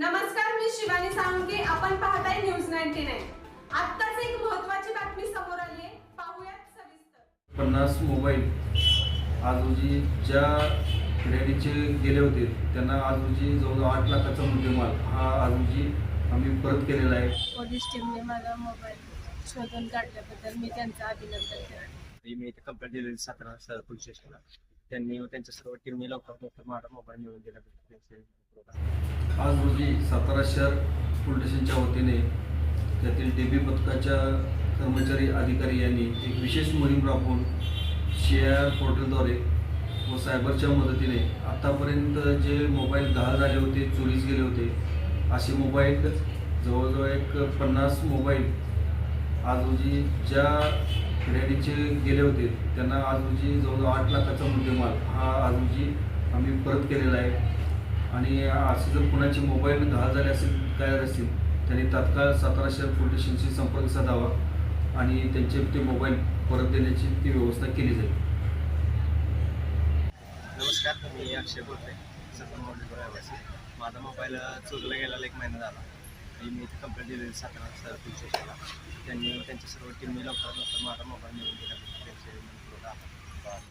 नमस्कार मी शिवानी साळुंके. आपण पाहताय न्यूज नाईन्टी नाईन. आत्ताच एक महत्वाची बातमी समोर आली आहे पाहूयात सविस्तर. पन्नास मोबाईल आज रोजी ज्या खरेडीचे गेले होते त्यांना आज रोजी जवळजवळ आठ लाखाचा मुद्देमाल हा आज रोजी आम्ही परत केलेला आहे. पोलीस टीमने माझा मोबाईल शोधून काढल्याबद्दल मी त्यांचं अभिनंदन करते. मी इथे कंप्लेंट दिलेली सातारा शहर पोलीस स्टेशनला. त्यांनी व त्यांच्या सर्व टीमने लवकरात लवकर माझा मोबाईल मिळवून दिला. त्यांचे आज रोजी सातारा शहर पोलीस स्टेशनच्या वतीने त्यातील डेबी पथकाच्या कर्मचारी अधिकारी यांनी एक विशेष मोहीम राबवून शेअर पोर्टलद्वारे व सायबरच्या मदतीने आत्तापर्यंत जे मोबाईल दहा झाले होते चोरीस गेले होते असे मोबाईल जवळजवळ एक पन्नास मोबाईल आज रोजी ज्या खरेडीचे गेले होते त्यांना आज रोजी जवळजवळ आठ लाखाचा मुद्देमाल हा आज रोजी आम्ही परत केलेला आहे. आणि असे जर कुणाचे मोबाईल गहाळ झाले असेल काय असतील त्यांनी तात्काळ सातारा शहर पोलीस स्टेशनशी संपर्क साधावा आणि त्यांचे ते मोबाईल परत देण्याची ती व्यवस्था केली जाईल. नमस्कार मी अक्षय बोलतोय. सत्र मोबाईल माझा मोबाईल चोरीला गेलेला एक महिना झाला. आणि मी इथे कंप्लेंट दिलेली सातारा सर पोलीस स्टेशनला. त्यांनी त्यांच्या सर्व टीमने लवकरात लवकर माझा मोबाईल मिळून दिला. त्यांचे